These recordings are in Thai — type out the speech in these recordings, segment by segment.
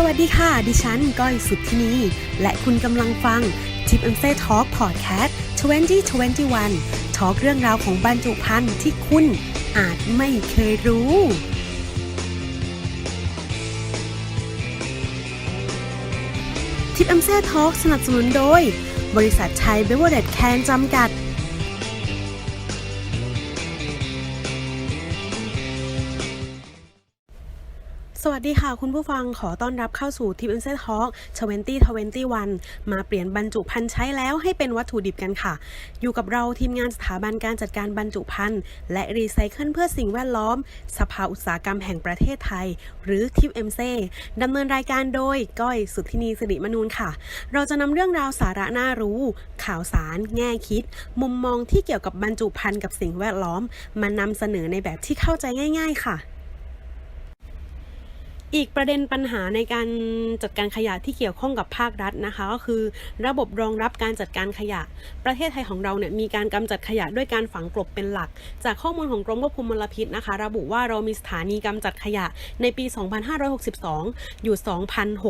สวัสดีค่ะ ดิฉันก้อยสุดที่นี และคุณกำลังฟัง t i p เอ็มเซ่ทอล์กพอดแคสต์2021ทอล์กเรื่องราวของบรรจุภัณฑ์ที่คุณอาจไม่เคยรู้ทิปเอ็มเซ่ทอล์กสนับสนุนโดย บริษัทไทยเบเวอร์เรดแคนจำกัด สวัสดีค่ะ คุณผู้ฟังขอต้อนรับเข้าสู่ทิป i อนเซ t ทอ l k 2021 มาเปลี่ยนบรรจุภัณฑ์ใช้แล้วให้เป็นวัตถุดิบกันค่ะ อยู่กับเราทีมงานสถาบันการจัดการบรรจุภัณฑ์และรีไซเคิลเพื่อสิ่งแวดล้อม สภาอุตสาหกรรมแห่งประเทศไทย หรือทิปเอ็มเซดำเนินรายการโดยก้อยสุทธินีสิริมนูนค่ะ เราจะนำเรื่องราวสาระน่ารู้ ข่าวสาร แง่คิด มุมมองที่เกี่ยวกับบรรจุภัณฑ์กับสิ่งแวดล้อม มานำเสนอในแบบที่เข้าใจง่าย ๆ ค่ะ อีกประเด็นปัญหาในการจัดการขยะที่เกี่ยวข้องกับภาครัฐนะคะ ก็คือระบบรองรับการจัดการขยะ ประเทศไทยของเราเนี่ยมีการกำจัดขยะด้วยการฝังกลบเป็นหลัก จากข้อมูลของกรมควบคุมมลพิษนะคะ ระบุว่าเรามีสถานีกำจัดขยะในปี 2562 อยู่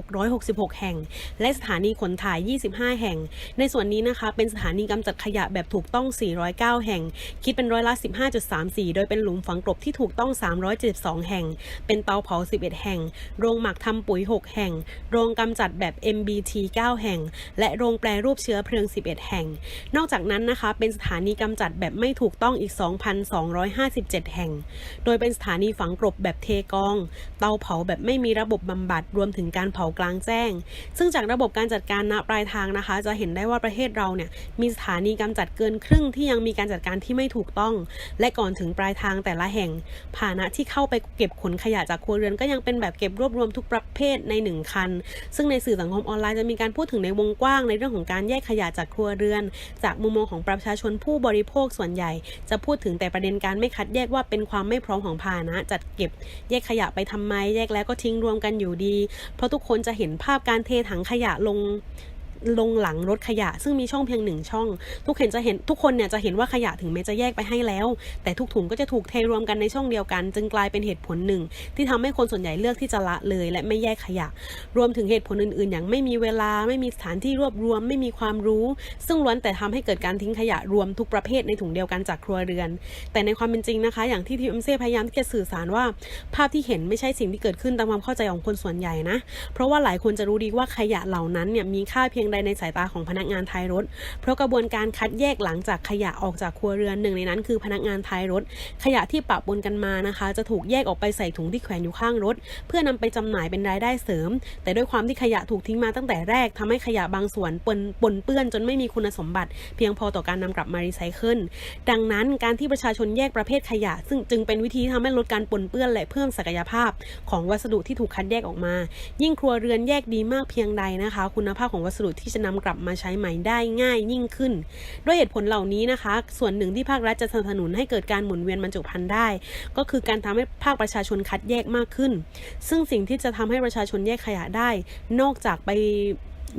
2,666 แห่ง และสถานีขนถ่าย 25 แห่ง ในส่วนนี้นะคะเป็นสถานีกำจัดขยะแบบถูกต้อง 409 แห่ง คิดเป็นร้อยละ 15.34 โดยเป็นหลุมฝังกลบที่ถูกต้อง 372 แห่ง เป็นเตาเผา 11 แห่งโรงหมักทำปุ๋ย 6 แห่ง โรงกำจัดแบบ MBT 9 แห่ง และโรงแปรรูปเชื้อเพลิง 11 แห่ง นอกจากนั้นนะคะเป็นสถานีกำจัดแบบไม่ถูกต้องอีก 2,257 แห่ง โดยเป็นสถานีฝังกลบแบบเทกอง เตาเผาแบบไม่มีระบบบำบัดรวมถึงการเผากลางแจ้ง ซึ่งจากระบบการจัดการณปลายทางนะคะ จะเห็นได้ว่าประเทศเราเนี่ยมีสถานีกำจัดเกินครึ่งที่ยังมีการจัดการที่ไม่ถูกต้อง และก่อนถึงปลายทางแต่ละแห่งพาหนะที่เข้าไปเก็บขนขยะจากครัวเรือนก็ยังเป็นแบบเก็บรวบรวมทุกประเภทในหนึ่งคัน ซึ่งในสื่อสังคมออนไลน์จะมีการพูดถึงในวงกว้างในเรื่องของการแยกขยะจากครัวเรือน จากมุมมองของประชาชนผู้บริโภคส่วนใหญ่ จะพูดถึงแต่ประเด็นการไม่คัดแยกว่าเป็นความไม่พร้อมของพานะ จัดเก็บแยกขยะไปทำไมแยกแล้วก็ทิ้งรวมกันอยู่ดี เพราะทุกคนจะเห็นภาพการเทถังขยะลง ลงหลังรถขยะ ซึ่งมีช่องเพียงหนึ่งช่อง ทุกเห็นจะเห็นทุกคนเนี่ยจะเห็นว่าขยะถึงแม้จะแยกไปให้แล้ว แต่ทุกถุงก็จะถูกเทรวมกันในช่องเดียวกัน จึงกลายเป็นเหตุผลหนึ่ง ที่ทำให้คนส่วนใหญ่เลือกที่จะละเลย และไม่แยกขยะ รวมถึงเหตุผลอื่น ๆ อย่างไม่มีเวลาไม่มีสถานที่รวบรวม ไม่มีความรู้ ซึ่งล้วนแต่ทำให้เกิดการทิ้งขยะรวมทุกประเภทในถุงเดียวกันจากครัวเรือน แต่ในความเป็นจริงนะคะ อย่างที่ทีมเซพยายามที่จะสื่อสารว่า ภาพที่เห็นไม่ใช่สิ่งที่เกิดขึ้นตามความเข้าใจของคนส่วนใหญ่นะ เพราะว่าหลายคนจะรู้ดีว่าขยะเหล่านั้นเนี่ยมีค่าเพียงใดในสายตาของพนักงานท้ายรถ เพราะกระบวนการคัดแยกหลังจากขยะออกจากครัวเรือนหนึ่งในนั้นคือพนักงานท้ายรถ ขยะที่ปะปนกันมานะคะ จะถูกแยกออกไปใส่ถุงที่แขวนอยู่ข้างรถ เพื่อนำไปจำหน่ายเป็นรายได้เสริม แต่ด้วยความที่ขยะถูกทิ้งมาตั้งแต่แรกทำให้ขยะบางส่วนปนปนเปื้อนจนไม่มีคุณสมบัติ เพียงพอต่อการนำกลับมารีไซเคิลดังนั้นการที่ประชาชนแยกประเภทขยะ ซึ่งจึงเป็นวิธีที่ทำให้ลดการปนเปื้อนและเพิ่มศักยภาพ ของวัสดุที่ถูกคัดแยกออกมา ยิ่งครัวเรือนแยกดีมากเพียงใดนะคะ คุณภาพของวัสดุที่จะนำกลับมาใช้ใหม่ได้ง่ายยิ่งขึ้น ด้วยเหตุผลเหล่านี้นะคะ ส่วนหนึ่งที่ภาครัฐจะสนับสนุนให้เกิดการหมุนเวียนบรรจุภัณฑ์ได้ ก็คือการทำให้ภาคประชาชนคัดแยกมากขึ้น ซึ่งสิ่งที่จะทำให้ประชาชนแยกขยะได้ นอกจากไป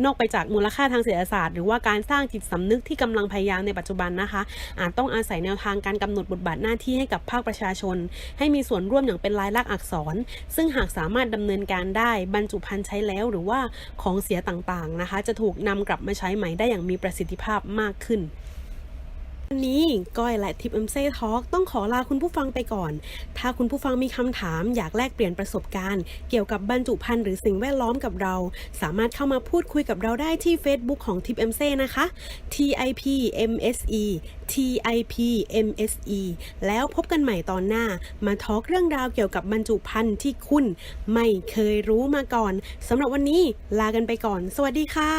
นอกไปจากมูลค่าทางเศรษฐศาสตร์ หรือว่าการสร้างจิตสำนึกที่กำลังพยายามในปัจจุบันนะคะ อาจต้องอาศัยแนวทางการกำหนดบทบาทหน้าที่ให้กับภาคประชาชน ให้มีส่วนร่วมอย่างเป็นลายลักษณ์อักษร ซึ่งหากสามารถดำเนินการได้บรรจุภัณฑ์ใช้แล้วหรือว่าของเสียต่างๆนะคะ จะถูกนำกลับมาใช้ใหม่ได้อย่างมีประสิทธิภาพมากขึ้น วันนี้ก้อยและทิปเอ็มเซ่ทอล์กต้องขอลาคุณผู้ฟังไปก่อน ถ้าคุณผู้ฟังมีคำถามอยากแลกเปลี่ยนประสบการณ์ เกี่ยวกับบรรจุภัณฑ์หรือสิ่งแวดล้อมกับเรา สามารถเข้ามาพูดคุยกับเราได้ที่ Facebook ของทิปเอ็มเซ่นะคะ TIP MSE TIP MSE แล้วพบกันใหม่ตอนหน้า มาทอล์กเรื่องราวเกี่ยวกับบรรจุภัณฑ์ที่คุณไม่เคยรู้มาก่อนสำหรับวันนี้ลากันไปก่อน สวัสดีค่ะ